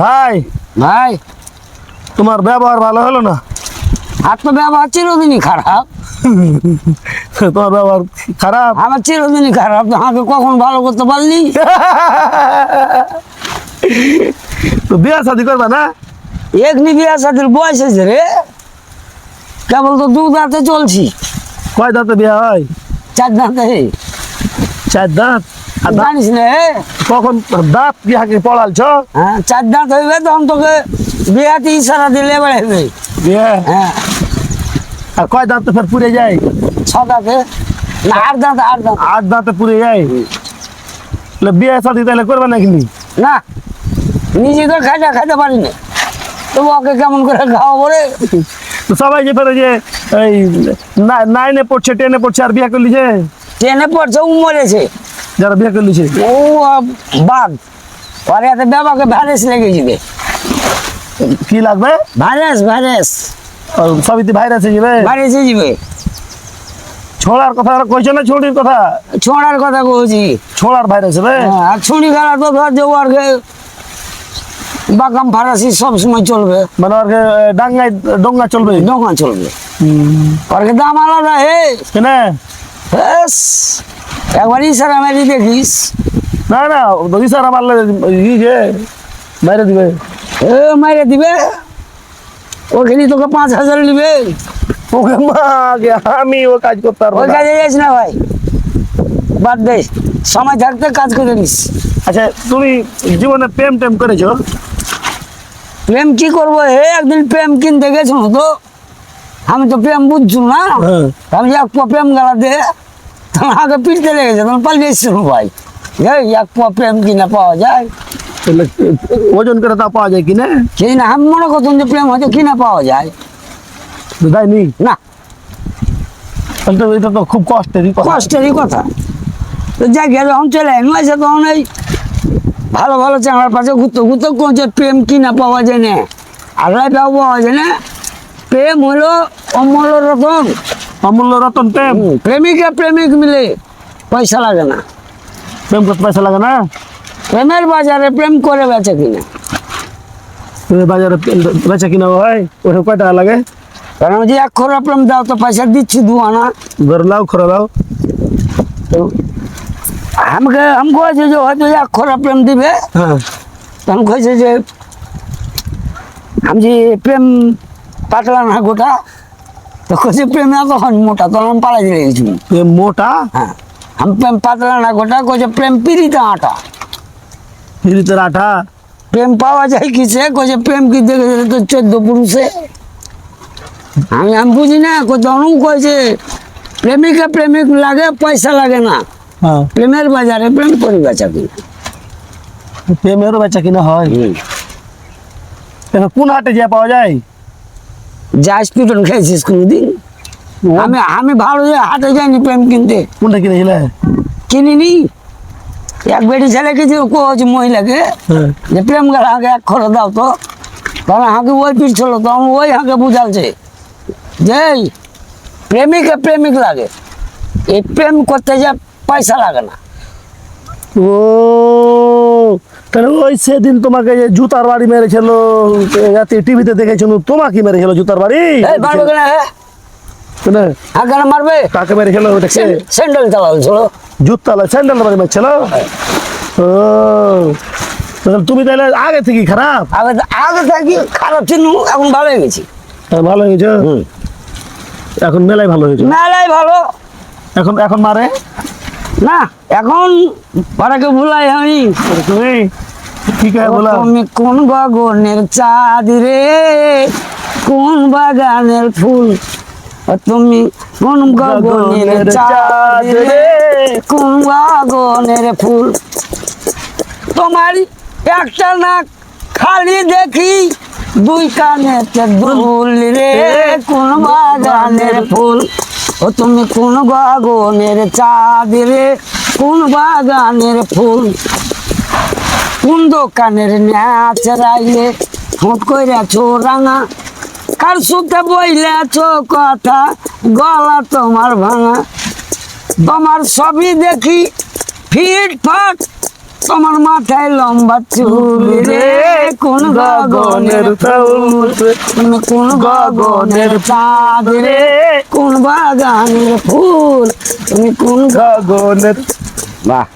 ভাই ভাই। তোমার ব্যবহার ভালো হলো না? আর তো ব্যবহার চিরদিনই খারাপ। তোমার ব্যবহার খারাপ? আমার চিরদিনই খারাপ আমাকে কখন ভালো করতে পারলি? তো বিয়া শাদি করবা না? এখনি বিয়া সাথীর বয়স হয়েছে রে। কেবল তো দু দাঁতে চলছি। কয় দাঁতে বিয়া হয়? চার দাঁতে। চার দাঁত? জানিস না হে? কখন দাঁত বিহাকে পড়ালছ হ্যাঁ চার দাঁত হইবে তখন তোকে বিয়াতে ইশারা দিলে বেড়াবে বিয়ে? হ্যাঁ। আর কয় দাঁতে ফের পুড়ে যায়? ছ দাঁতে। না আট দাঁত আট দাঁত। আট দাঁতে পুড়ে যায়? তাহলে বিয়ে শাদি তাহলে করবে না কিন্তু না নিজে তো খাইতে খাইতে পারি না। তো ওকে কেমন করে খাওয়াবো রে? সবাই যে ফের যে এই নাইনে পড়ছে টেনে পড়ছে আর বিয়ে করলিছে ট্রেনে পড়ছে ও মরেছে যারা বিয়ে করলিছে ও বাঘ ওর এতে বাবাকে ভাইরাস লেগে যাবে কি লাগবে? ভাইরাস ভাইরাস আর সবই তো ভাইরাস হয়ে যাবে। ভাইরাস হয়ে যাবে। ছোড়ার কথা আর কইছো না ছুটির কথা? ছোঁড়ার কথা কইছি। ছোড়ার ভাইরাস হবে? হ্যাঁ, আর ছুরি খেলা তো ধর যে ওর বাগাম ফারাসি সব সময় চলবে। মানে ওর ডাঙ্গায় ডঙ্গা চলবে? দোকান চলবে। ওর দাম আলাদা হে কেন? ব্যাস, একবার ইশারা মারি দেখিস না না ইসারা মারলে ই যে বাইরে দিবে। এ মাইরে দিবে? ওখানে তোকে পাঁচ হাজার নিবে। ওকে মা গে, আমি ও কাজ করতে পারব ওই। কাজে যাস না ভাই। বাদ দে সময় থাকতে কাজ করে নিস। আচ্ছা তুমি জীবনে প্রেম টেম করেছ? প্রেম কি করব? হে একদিন প্রেম কিনতে গেছো তো। আমি তো প্রেম বুঝছু না। হ্যাঁ। আমি এক প্রেম গেলা দে তখন আগে পিটতে লেগেছে তখন পালিয়ে এসছিল ভাই এক পা প্রেম কিনা পাওয়া যায়। ওজন করে তা পাওয়া যায় কিনা? সেই না আমি মনে করতাম যে প্রেম হয়তো কিনা পাওয়া যায়। দেয়নি? না। এটা তো খুব কষ্টেরই কষ্টেরই কথা। তো যাই গিয়ে যখন চলে এসে তখন এই ভালো ভালো চাঙার পাশে ঘুরতে ঘুরতে কোনছে প্রেম কিনা পাওয়া যায় না। আল্লাহ পাওয়া যায় না। প্রেম হলো অমল রতন। অমূল্য রতন প্রেম হুম, প্রেমিকা প্রেমিক মিলে পয়সা লাগে না প্রেম করতে পয়সা লাগে না প্রেমের বাজারে প্রেম করে বেচে কিনা তুমি বাজারে বেচা কিনা হয় ওটা কয় টাকা লাগে কারণ যে এক খোরা প্রেম দাও তো পয়সা দিচ্ছি দু আনা ধর লাও খরা লাও তো আমাকে আমি কয়েছে যে হয়তো এক খোরা প্রেম দিবে হ্যাঁ তখন কয়েছে যে আমি যে প্রেম পাতলা না গোটা তো কয়েছে প্রেম কখন? মোটা তখন আমি পালাই দিয়ে গেছি। প্রেম মোটা? হ্যাঁ। আমি প্রেম পাতলা না গোটা কয়েছে প্রেম পিড়িতে আটা। ফিরিতের আঠা প্রেম পাওয়া যায় কিসে? কয়েছে প্রেম কি দেখে দিলে তো চোদ্দ পুরুষে? আমি আমি বুঝি না তখন কয়েছে প্রেমিকা প্রেমিক লাগে পয়সা লাগে না। হ্যাঁ। প্রেমের বাজারে প্রেম করি বেচা কিনা। প্রেমেরও বেচা কিনা হয়। কোন হাটে যা পাওয়া যায়? যাস পিটন খেয়েছিস কোনোদিন? আমি আমি ভালো যে হাটে যাইনি প্রেম কিনতে। কোনটা কিনেছিলে? কিনিনি। এক বেটি ছেলে কিছু কোচ মহিলাকে। হ্যাঁ। যে প্রেম গেল আগে এক খরচ দাও তো। তখন হাঁকে ওই পিঠ ছিল তখন ওই হাঁকে বুঝালছে। যে প্রেমিকে প্রেমিক লাগে। এই প্রেম করতে যা পয়সা লাগে না। ও। তাহলে ওই সেদিন তোমাকে যে জুতার বাড়ি মেরেছিল রাতে টিভিতে দেখেছিল তোমাকে মেরেছিল জুতার বাড়ি? হ্যাঁ। মারবে। কাকে মেরেছিল স্যান্ডেল চালাল ছিল। জুতা স্যান্ডেল বাড়ি মেরেছিল? ও। তুমি তাহলে আগে থেকে খারাপ? আগে আগে থাকি খারাপ ছিল এখন ভালো হয়ে গেছি। হ্যাঁ, ভালো হয়েছে হুম। এখন মেলাই ভালো হয়েছে? মেলাই ভালো। এখন এখন মারে? না এখন পাড়াকে ভুলাই আমি। তুমি কি কে বলা। তুমি কোন বাগানের চাঁদ রে কোন বাগানের ফুল? তুমি কোন বাগানের চাঁদ রে কোন বাগানের ফুল? তোমার একটা না খালি দেখি দুই কানেতে দুল রে কোন বাগানের ফুল? ও তুমি কোন বাগানের চাঁদ রে? কোন বাগানের ফুল? কোন দোকানের ন্যাচ রাইলে? হুট কইরাছো রাঙা। কার সুতে বইলেছো কথা? গলা তোমার ভাঙা। তোমার সবই দেখি ফিট ফাট তোমার মাথায় লম্বা চুল রে, কোন গগনের ফুল কোন গগনের চাঁদ রে, কোন বাগানের ফুল, তুমি কোন গগনের বাহ।